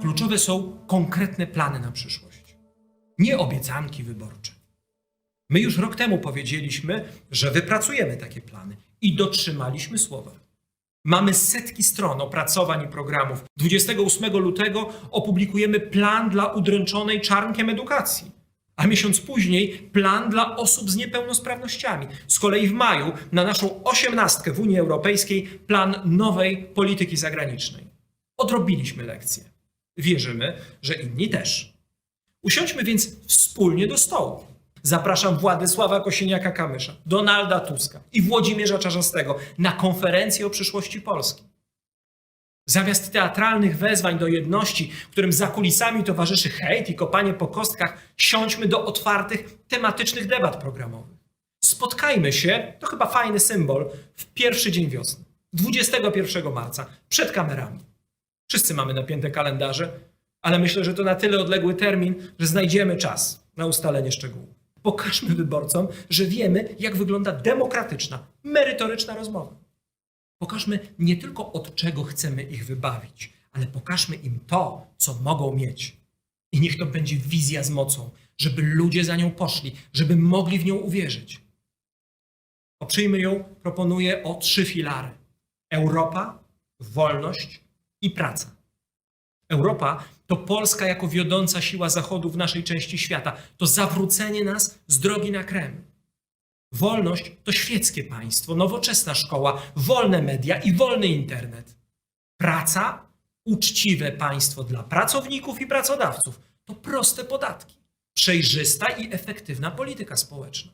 Kluczowe są konkretne plany na przyszłość, nie obiecanki wyborcze. My już rok temu powiedzieliśmy, że wypracujemy takie plany i dotrzymaliśmy słowa. Mamy setki stron opracowań i programów. 28 lutego opublikujemy plan dla udręczonej czarnkiem edukacji, a miesiąc później plan dla osób z niepełnosprawnościami. Z kolei w maju na naszą osiemnastkę w Unii Europejskiej plan nowej polityki zagranicznej. Odrobiliśmy lekcję. Wierzymy, że inni też. Usiądźmy więc wspólnie do stołu. Zapraszam Władysława Kosiniaka-Kamysza, Donalda Tuska i Włodzimierza Czarzastego na konferencję o przyszłości Polski. Zamiast teatralnych wezwań do jedności, którym za kulisami towarzyszy hejt i kopanie po kostkach, siądźmy do otwartych, tematycznych debat programowych. Spotkajmy się, to chyba fajny symbol, w pierwszy dzień wiosny, 21 marca, przed kamerami. Wszyscy mamy napięte kalendarze, ale myślę, że to na tyle odległy termin, że znajdziemy czas na ustalenie szczegółów. Pokażmy wyborcom, że wiemy, jak wygląda demokratyczna, merytoryczna rozmowa. Pokażmy nie tylko od czego chcemy ich wybawić, ale pokażmy im to, co mogą mieć. I niech to będzie wizja z mocą, żeby ludzie za nią poszli, żeby mogli w nią uwierzyć. Oprzyjmy ją, proponuję o trzy filary: Europa, wolność i praca. Europa to Polska jako wiodąca siła Zachodu w naszej części świata. To zawrócenie nas z drogi na Kreml. Wolność to świeckie państwo, nowoczesna szkoła, wolne media i wolny internet. Praca, uczciwe państwo dla pracowników i pracodawców. To proste podatki, przejrzysta i efektywna polityka społeczna.